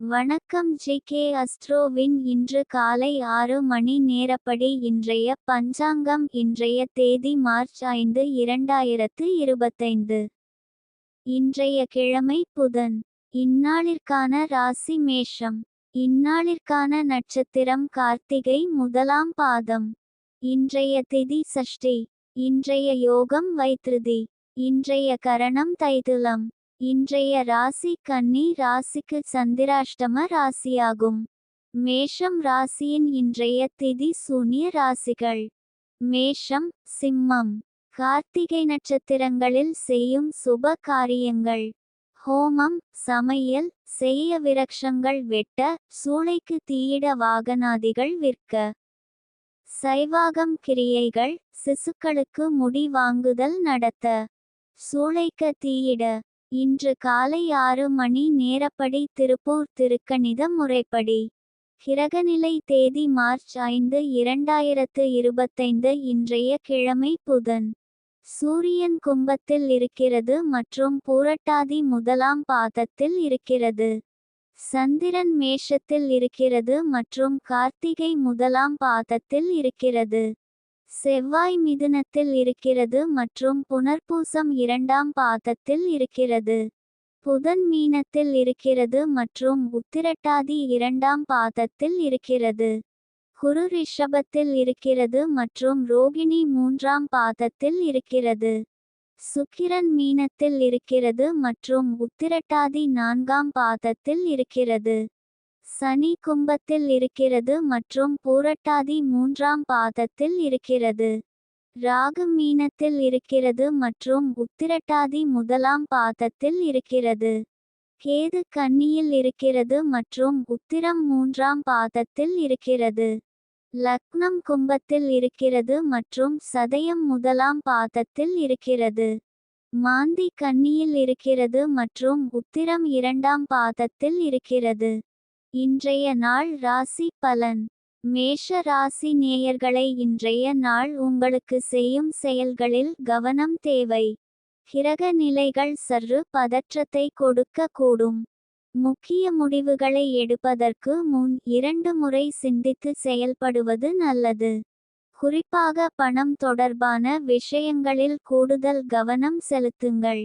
வணக்கம் G K அஸ்ட்ரோவின் இன்று காலை ஆறு மணி நேரப்படி இன்றைய பஞ்சாங்கம் இன்றைய தேதி மார்ச் ஐந்து இரண்டாயிரத்து இருபத்தைந்து. இன்றைய கிழமை புதன். இந்நாளிற்கான ராசி மேஷம். இந்நாளிற்கான நட்சத்திரம் கார்த்திகை முதலாம் பாதம். இன்றைய திதி சஷ்டி. இன்றைய யோகம் வைத்திருதி இன்றைய கரணம் தைதுலம். இன்றைய ராசி கன்னி ராசிக்கு சந்திராஷ்டம ராசியாகும். மேஷம் ராசியின் இன்றைய திதி சூனிய ராசிகள். மேஷம் சிம்மம். கார்த்திகை நட்சத்திரங்களில் செய்யும் சுப காரியங்கள். ஹோமம் சமையல் செய்ய விரக்ஷங்கள் வெட்ட சூளைக்கு தீயிட வாகனாதிகள் விற்க. சைவாகம் கிரியைகள் சிசுக்களுக்கு முடி வாங்குதல் நடத்த. சூளைக்க தீயிட இன்று காலை ஆறு மணி நேரப்படி திருப்பூர் திருக்கணித முறைப்படி. கிரகநிலை தேதி மார்ச் ஐந்து இரண்டாயிரத்து இருபத்தைந்து இன்றைய கிழமை புதன். சூரியன் கும்பத்தில் இருக்கிறது மற்றும் பூரட்டாதி முதலாம் பாதத்தில் இருக்கிறது. சந்திரன் மேஷத்தில் இருக்கிறது மற்றும் கார்த்திகை முதலாம் பாதத்தில் இருக்கிறது. செவ்வாய் மிதுனத்தில் இருக்கிறது மற்றும் புனர்பூசம் இரண்டாம் பாதத்தில் இருக்கிறது. புதன் மீனத்தில் இருக்கிறது மற்றும் உத்திரட்டாதி இரண்டாம் பாதத்தில் இருக்கிறது. குரு ரிஷபத்தில் இருக்கிறது மற்றும் ரோகிணி மூன்றாம் பாதத்தில் இருக்கிறது. சுக்கிரன் மீனத்தில் இருக்கிறது மற்றும் உத்திரட்டாதி நான்காம் பாதத்தில் இருக்கிறது. சனி கும்பத்தில் இருக்கிறது மற்றும் பூரட்டாதி மூன்றாம் பாதத்தில் இருக்கிறது. ராகு மீனத்தில் இருக்கிறது மற்றும் உத்திரட்டாதி முதலாம் பாதத்தில் இருக்கிறது. கேது கன்னியில் இருக்கிறது மற்றும் உத்திரம் மூன்றாம் பாதத்தில் இருக்கிறது. லக்னம் கும்பத்தில் இருக்கிறது மற்றும் சதயம் முதலாம் பாதத்தில் இருக்கிறது. மாந்தி கன்னியில் இருக்கிறது மற்றும் உத்திரம் இரண்டாம் பாதத்தில் இருக்கிறது. இன்றைய நாள் ராசி பலன். மேஷ ராசி நேயர்களை இன்றைய நாள் உங்களுக்கு செய்யும் செயல்களில் கவனம் தேவை. கிரக நிலைகள் சற்று பதற்றத்தை கொடுக்க கூடும் முக்கிய முடிவுகளை எடுப்பதற்கு முன் இரண்டு முறை சிந்தித்து செயல்படுவது நல்லது. குறிப்பாக பணம் தொடர்பான விஷயங்களில் கூடுதல் கவனம் செலுத்துங்கள்.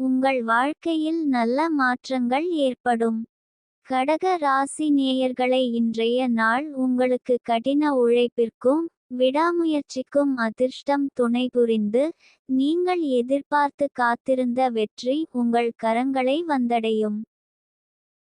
உங்கள் வாழ்க்கையில் நல்ல மாற்றங்கள் ஏற்படும். கடக ராசி நேயர்களை இன்றைய நாள் உங்களுக்கு கடின உழைப்பிற்கும் விடாமுயற்சிக்கும் அதிர்ஷ்டம் துணை புரிந்து நீங்கள் எதிர்பார்த்து காத்திருந்த வெற்றி உங்கள் கரங்களை வந்தடையும்.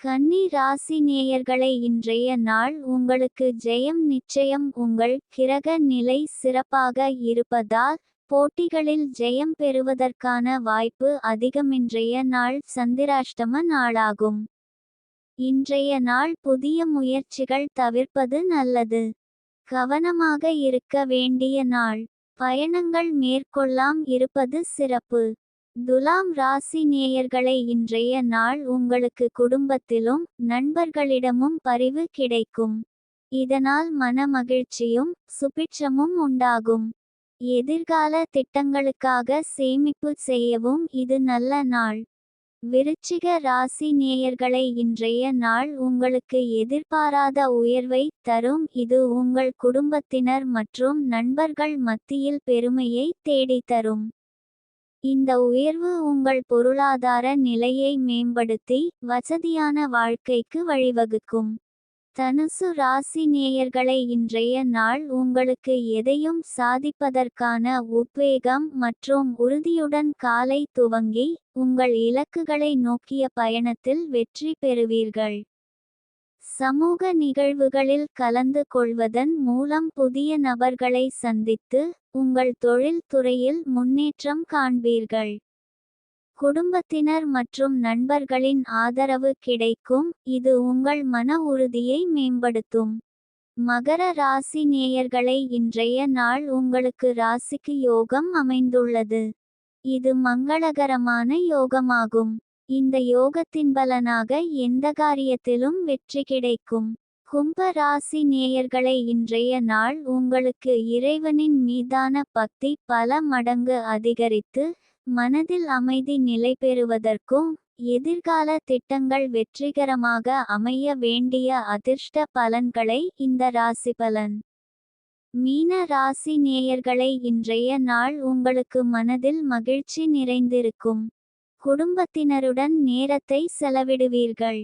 கன்னி ராசி நேயர்களை இன்றைய நாள் உங்களுக்கு ஜெயம் நிச்சயம் உங்கள் கிரக நிலை சிறப்பாக இருப்பதால் போட்டிகளில் ஜெயம் பெறுவதற்கான வாய்ப்பு அதிகமின்றைய நாள் சந்திராஷ்டம நாளாகும். இன்றைய நாள் புதிய முயற்சிகள் தவிர்ப்பது நல்லது. கவனமாக இருக்க வேண்டிய நாள். பயணங்கள் மேற்கொள்ளாம் இருப்பது சிறப்பு. துலாம் ராசி நேயர்களை இன்றைய நாள் உங்களுக்கு குடும்பத்திலும் நண்பர்களிடமும் பரிவு கிடைக்கும். இதனால் மன மகிழ்ச்சியும் சுபிட்சமும் உண்டாகும். எதிர்கால திட்டங்களுக்காக சேமிப்பு செய்யவும் இது நல்ல நாள். விருச்சிக ராசி நேயர்களை இன்றைய நாள் உங்களுக்கு எதிர்பாராத உயர்வை தரும். இது உங்கள் குடும்பத்தினர் மற்றும் நண்பர்கள் மத்தியில் பெருமையை தேடித்தரும். இந்த உயர்வு உங்கள் பொருளாதார நிலையை மேம்படுத்தி வசதியான வாழ்க்கைக்கு வழிவகுக்கும். தனுசு ராசி நேயர்களை இன்றைய நாள் உங்களுக்கு எதையும் சாதிப்பதற்கான உத்வேகம் மற்றும் உறுதியுடன் காலை துவங்கி உங்கள் இலக்குகளை நோக்கிய பயணத்தில் வெற்றி பெறுவீர்கள். சமூக நிகழ்வுகளில் கலந்து கொள்வதன் மூலம் புதிய நபர்களை சந்தித்து உங்கள் தொழில் துறையில் முன்னேற்றம் காண்பீர்கள். குடும்பத்தினர் மற்றும் நண்பர்களின் ஆதரவு கிடைக்கும். இது உங்கள் மன உறுதியை மேம்படுத்தும். மகர ராசி நேயர்களை இன்றைய நாள் உங்களுக்கு ராசிக்கு யோகம் அமைந்துள்ளது. இது மங்களகரமான யோகமாகும். இந்த யோகத்தின் பலனாக எந்த காரியத்திலும் வெற்றி கிடைக்கும். கும்ப ராசி நேயர்களை இன்றைய நாள் உங்களுக்கு இறைவனின் மீதான பக்தி பல மடங்கு அதிகரித்து மனதில் அமைதி நிலை பெறுவதற்கும் எதிர்கால திட்டங்கள் வெற்றிகரமாக அமைய வேண்டிய அதிர்ஷ்ட பலன்களை இந்த ராசி பலன். மீன ராசி நேயர்களை இன்றைய நாள் உங்களுக்கு மனதில் மகிழ்ச்சி நிறைந்திருக்கும். குடும்பத்தினருடன் நேரத்தை செலவிடுவீர்கள்.